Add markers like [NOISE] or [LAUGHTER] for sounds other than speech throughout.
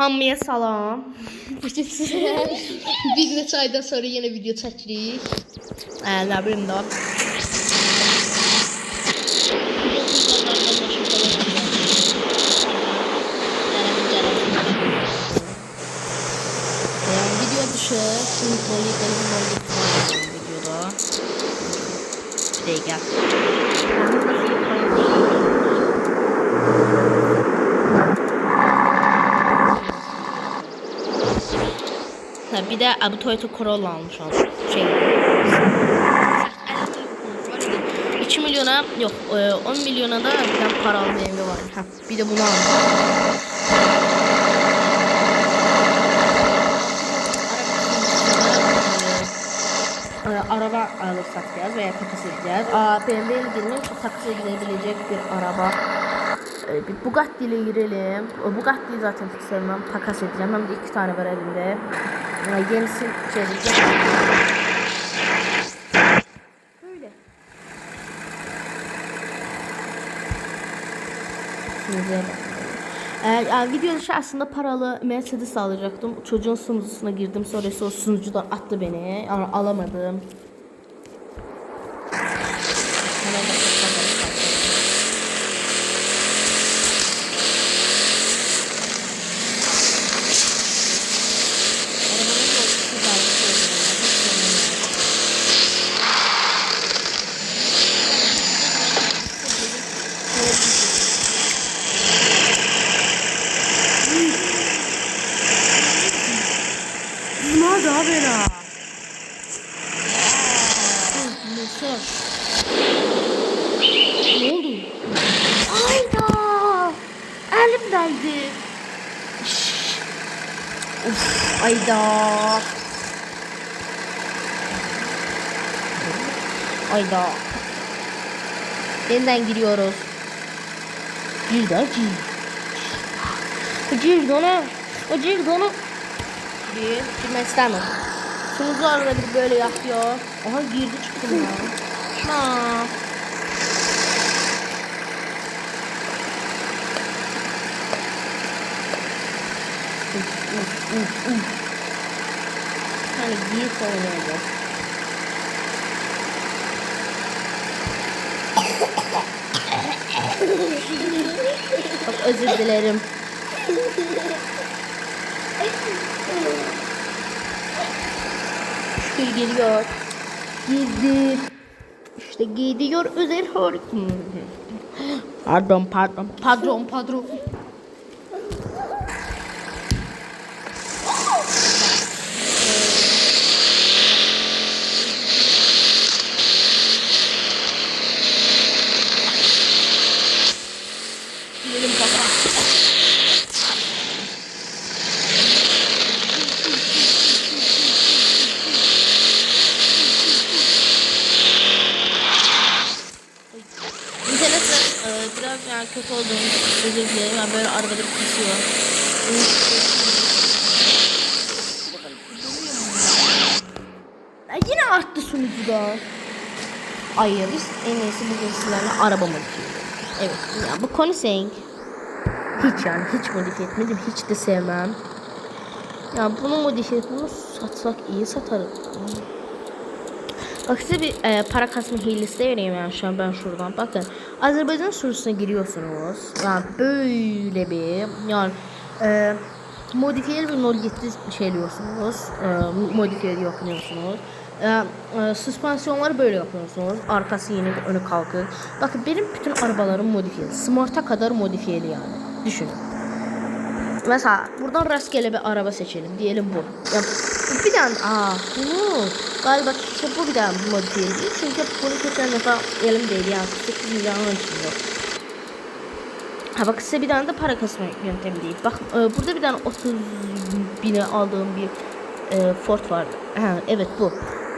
Hamıya salam. [LAUGHS] Bir neçə aydan sonra yenə video çəkirik. Ə, nə bilim də. Video dışı şimdi böyle benim videoda. Bir dakika. Ha, bir de bu Toyota Corolla almış olmuş. Şey. 2 milyona yok e, 10 milyona da bir tane paralı BMW var. Ha, bir de bunu almış. Araba, alıp satacağız veya takas edeceğiz. Aa, BMW ile girelim ki takas edilebilecek bir araba. Ee, bir Bugatti ile girelim. Bugatti'yi zaten sevmem. Takas edeceğim. Hem de iki tane var elimde. Ee, yenisi şey edeceğim. Böyle. Şimdi ee, video dışı aslında paralı Mercedes alacaktım. Çocuğun sunucusuna girdim. Sonra o sunucudan attı beni. Yani alamadım. Bunlar daha bela. Mesaj. Ne oldu? Ayda. Elim deldi. Of, ayda. Ayda. Yeniden giriyoruz. Gir de gir. Gir de ona. O gir de ona. Bir, girmek istemem. Sunucu arada bir böyle yapıyor. Aha girdi çıktım ya. Ha. Yani giyip oynayacağız. Çok özür dilerim. İşte geliyor. Girdi. İşte gidiyor özel harika. Pardon pardon. Padron padron. Gidelim kaka. İnternette e, biraz yani kötü olduğum özür dilerim. Yani böyle bir kısıyor. Ya yine arttı sunucuda. Hayır biz en iyisi bugün sizlerle araba modifiye. Evet ya bu konu saying. Hiç yani hiç modifiye etmedim. Hiç de sevmem. Ya bunu modifiye bunu satsak iyi satarım. Bak size bir e, para kasma hilesi de vereyim yani şu an ben şuradan. Bakın Azerbaycan sürüsüne giriyorsunuz. Yani böyle bir yani e, modifiyeli bir 07 şey diyorsunuz. E, modifiyeli yapıyorsunuz. E, e, süspansiyonları böyle yapıyorsunuz. Arkası yeni önü kalkık. Bakın benim bütün arabalarım modifiyeli. Smart'a kadar modifiyeli yani. Düşünün. Mesela buradan rastgele bir araba seçelim. Diyelim bu. Ya bir tane aa bunu galiba işte bu bir tane modifiye değil. Çünkü bunu geçen defa elim değil yani 8 milyon için yok. Ha bak size bir tane de para kasma yöntemi değil. Bak e, burada bir tane 30 bine aldığım bir e, Ford var. Ha, evet bu.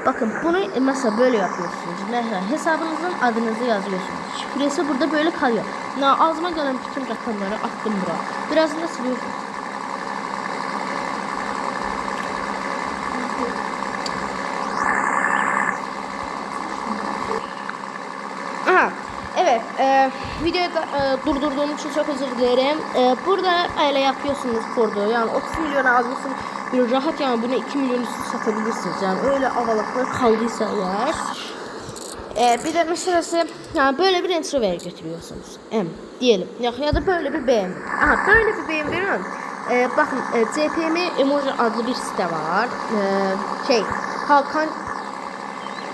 Bakın bunu mesela böyle yapıyorsunuz. Mesela hesabınızın adınızı yazıyorsunuz. Şifresi burada böyle kalıyor. Na ağzıma gelen bütün rakamları attım buraya. Birazını da siliyorsunuz. Aha, evet. E, videoyu da, e, durdurduğum için çok özür dilerim. Ee, burada öyle yapıyorsunuz kurdu. Yani 30 milyon almışsın. Bir rahat yani bunu 2 milyon üstü satabilirsiniz. Yani öyle avalıklar kaldıysa eğer. Ee, bir de meselesi yani böyle bir intro ver götürüyorsunuz. Em, diyelim. Ya, ya da böyle bir beğen. Aha böyle bir beğen veriyorum. Ee, bakın e, CPM Emoji adlı bir site var. Ee, şey Hakan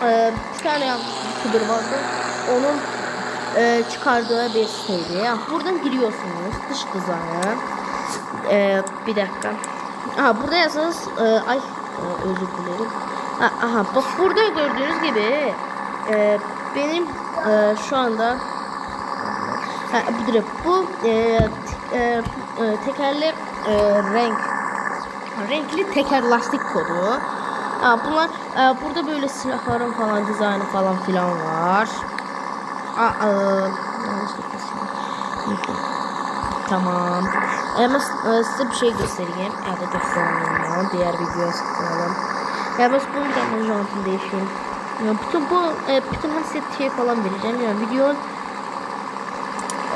e, bir tane YouTuber vardı. Onun e, çıkardığı bir siteydi. Yani buradan giriyorsunuz dış dizaynı. E, bir dakika. Aha burada yazınız. E, ay e, özür dilerim. Ha, aha bak burada gördüğünüz gibi e, benim e, şu anda ha, bir dakika, bu e, e, e, tekerlek e, renk renkli teker lastik kodu. Ha, bunlar e, burada böyle silahların falan dizaynı falan filan var. Aa, e. Tamam. Ama e, size bir şey göstereyim. Evet göstereyim. Diğer videoya sıkılalım. Ya bas bunu da ben jantını değişiyorum. Ya bütün bu e, bütün her set şey falan vereceğim. Yani video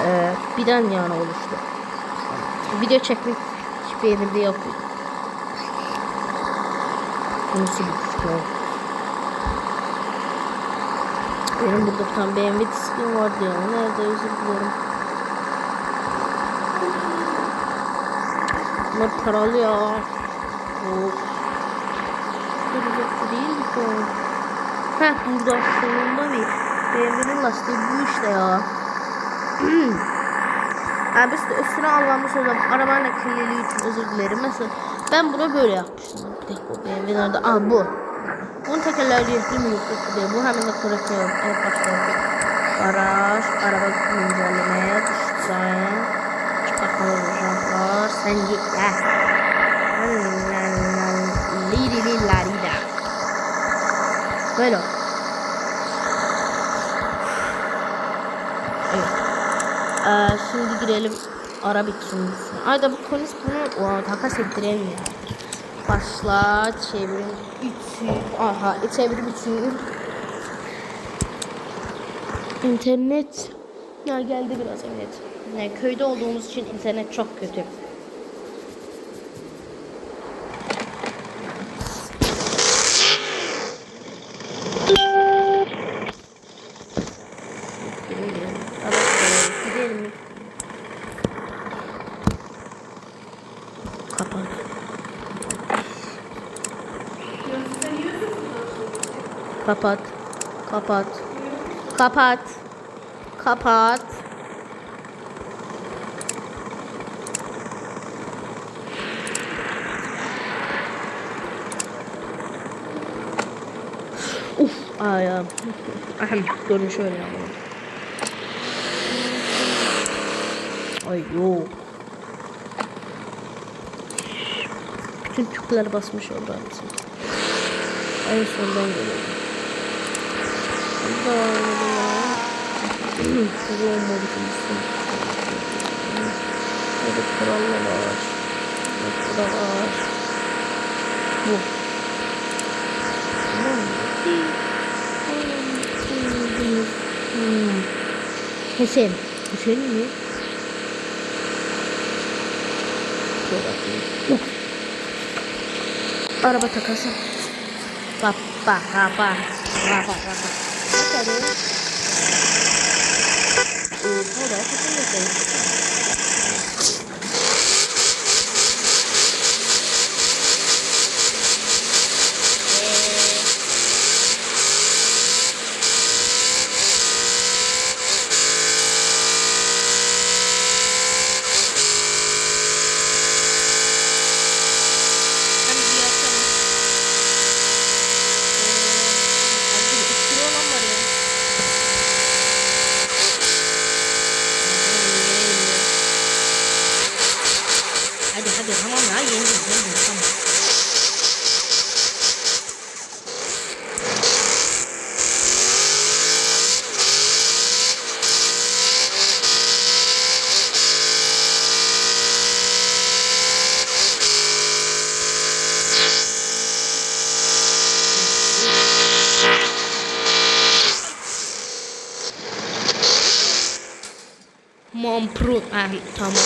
e, birden yani oluştu. Video çekmek hiçbir elimde yok. Nasıl bir fikir? Benim burada bir tane BMW diskim vardı ya. Nerede özür dilerim. Bunlar paralı ya. Of. Gelecekte değil mi bu? Heh burada sonunda bir BMW'nin lastiği bu işte ya. yani biz de üstüne almamış olalım. Arabanın kirliliği için özür dilerim. Mesela ben bunu böyle yapmıştım. Bir dakika o BMW nerede? Aa bu. Bunun tekerleri değil mi yok diye. Bu hemen de bırakıyorum. Evet başlayalım. Garaj, araba güncelleme, dizayn, çıkartmalı jantlar, sen git ya. Lili Böyle. Evet. Ee, şimdi girelim araba sunucusuna. Ayda bu polis bunu o, takas ettiremiyor. Başla çevirin ütü. Aha çevirim ütü. İnternet ya geldi biraz evet. Yani köyde olduğumuz için internet çok kötü. Gidelim, gidelim. Araç gidelim mi? Kapat. Kapat. Kapat. Kapat. Kapat. Uf, ayağım. Ahem, görün şöyle yapalım. Ay yok. Bütün tüpler basmış oldu hepsi. En sondan geliyorum. Burada Bu olmadı. Burada kralla var. Burada var. Bu. Tamam mı? Hmm. Hesen. Hesen mi? Yok. Araba takası. Bak bak bak bak bak bak มอมพรุกอะทอม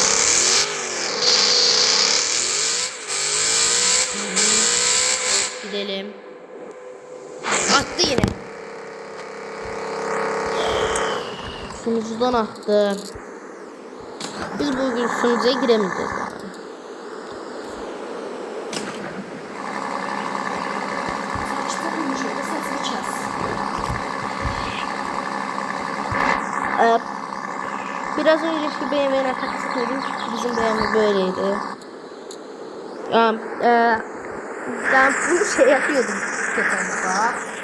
sunucudan attı. Biz bugün sunucuya giremeyeceğiz. Yani. Ee, biraz önce şu BMW'ne taksit Bizim BMW böyleydi. Ee, e, ben bunu şey yapıyordum. Kötü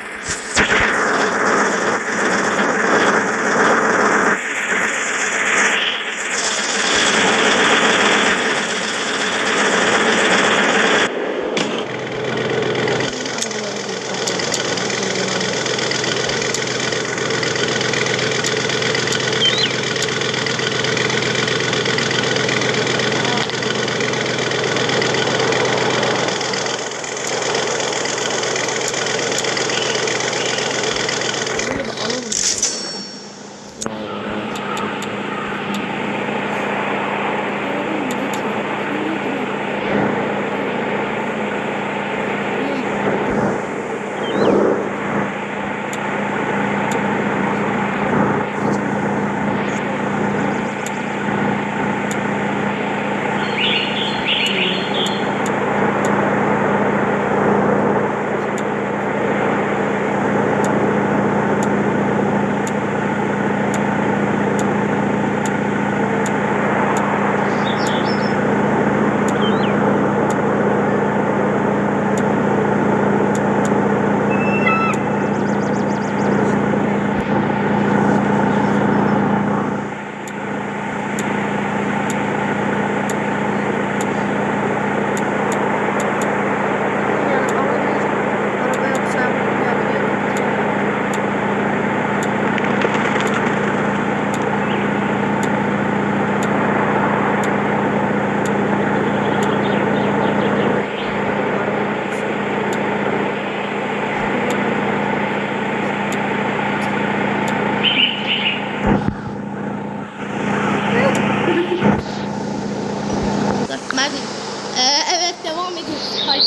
Merdi. Ee, evet devam ediyoruz. Haydi.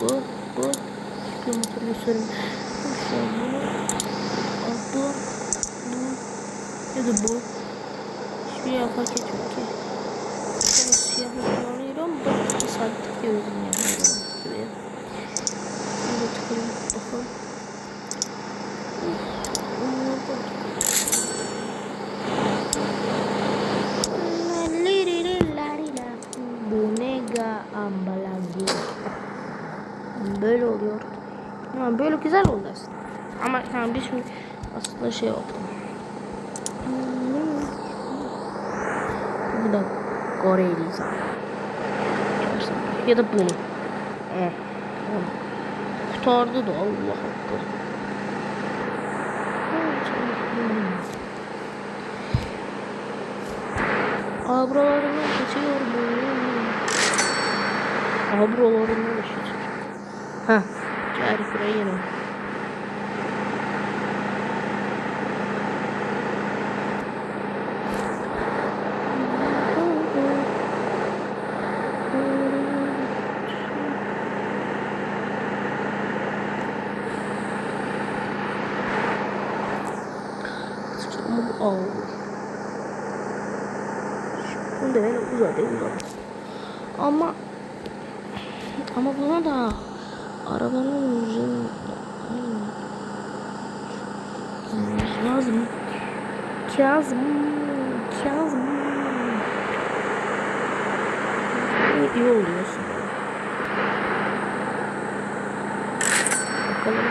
bu, bu. Şunu söyleyeyim. Bu, bu, bu. Ya da bu. Hiçbir yer fark etmiyor ki. Şöyle siyah zorluyorum. Bu bir saat tıkıyoruz yani. Böyle tıkıyorum. Bakalım. Ama yani bir şimdi aslında şey oldu. Bu da Koreli zaten. Ya da bunu. Tamam. Kurtardı da Allah hakkı. Abralarını geçiyor bu. Abralarını geçiyor. Ha. Cari buraya yine. Ama bu ağır. Uzadı uzadı. Ama ama buna da arabanın üzerinde lazım. Kazım. Kazım. İyi, oluyorsun. Bakalım.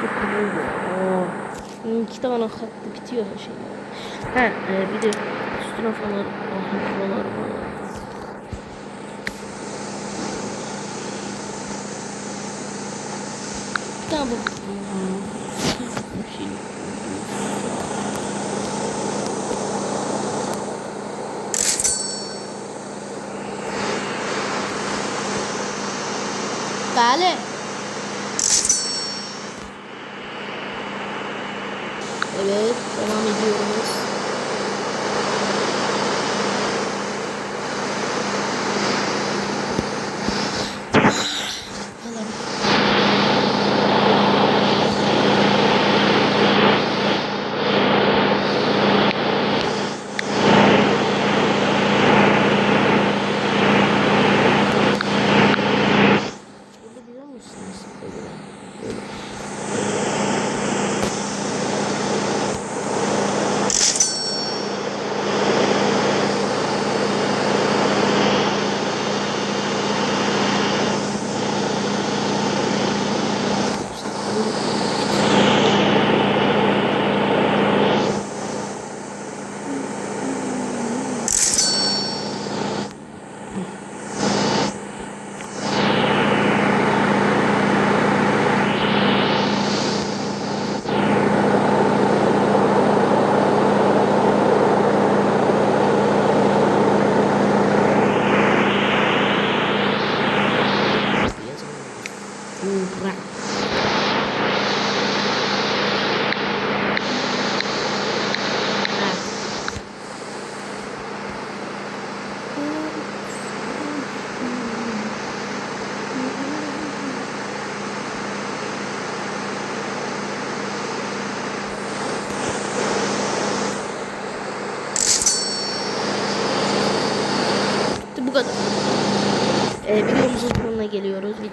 Çok iyi oluyor. Oo. İki tane hattı bitiyor her şey. Ha, e, bir de üstüne falan ahırmalar var. Tamam. Vale.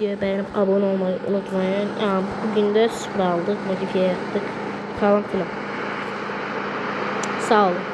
Videoya beğenip abone olmayı unutmayın. Bugün de sıfır aldık, modifiye yaptık falan filan. Sağ olun.